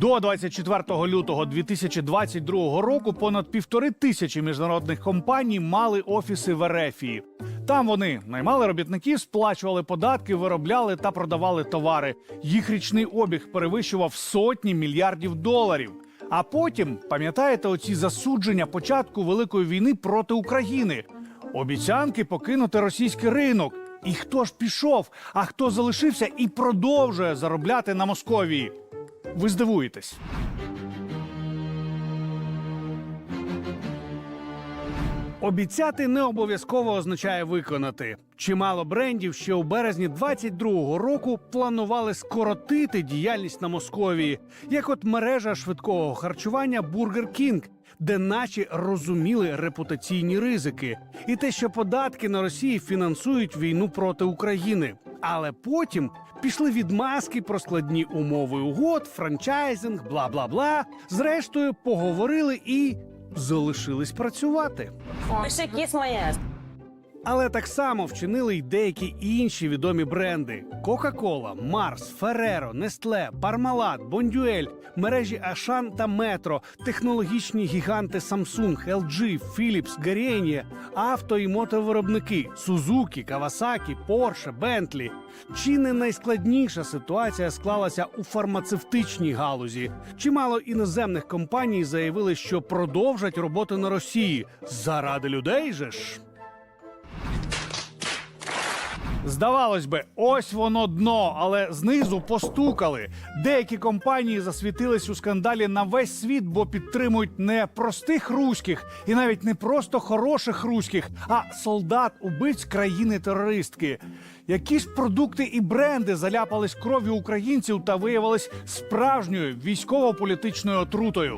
До 24 лютого 2022 року понад півтори тисячі міжнародних компаній мали офіси в Ерефії. Там вони наймали робітників, сплачували податки, виробляли та продавали товари. Їх річний обіг перевищував сотні мільярдів доларів. А потім пам'ятаєте оці засудження початку великої війни проти України, обіцянки покинути російський ринок. І хто ж пішов, а хто залишився і продовжує заробляти на Московії? Ви здивуєтесь. Обіцяти не обов'язково означає виконати. Чимало брендів ще у березні 22-го року планували скоротити діяльність на Московії, як от мережа швидкого харчування Burger King, де наче розуміли репутаційні ризики, і те, що податки на Росії фінансують війну проти України. Але потім пішли відмазки про складні умови угод, франчайзинг, бла бла бла. Зрештою, поговорили і залишились працювати. Пиши кіс моє. Але так само вчинили й деякі інші відомі бренди: Coca-Cola, Mars, Ferrero, Nestle, Parmalat, Бондюель, мережі Ашан та Метро, технологічні гіганти Samsung, LG, Philips, Garnier, авто і мотовиробники Suzuki, Kawasaki, Porsche, Bentley. Чи не найскладніша ситуація склалася у фармацевтичній галузі? Чимало іноземних компаній заявили, що продовжать роботу на Росії заради людей же ж. Здавалось би, ось воно дно, але знизу постукали. Деякі компанії засвітились у скандалі на весь світ, бо підтримують не простих руських і навіть не просто хороших руських, а солдат убивць країни-терористки. Які ж продукти і бренди заляпались кров'ю українців та виявились справжньою військово-політичною отрутою?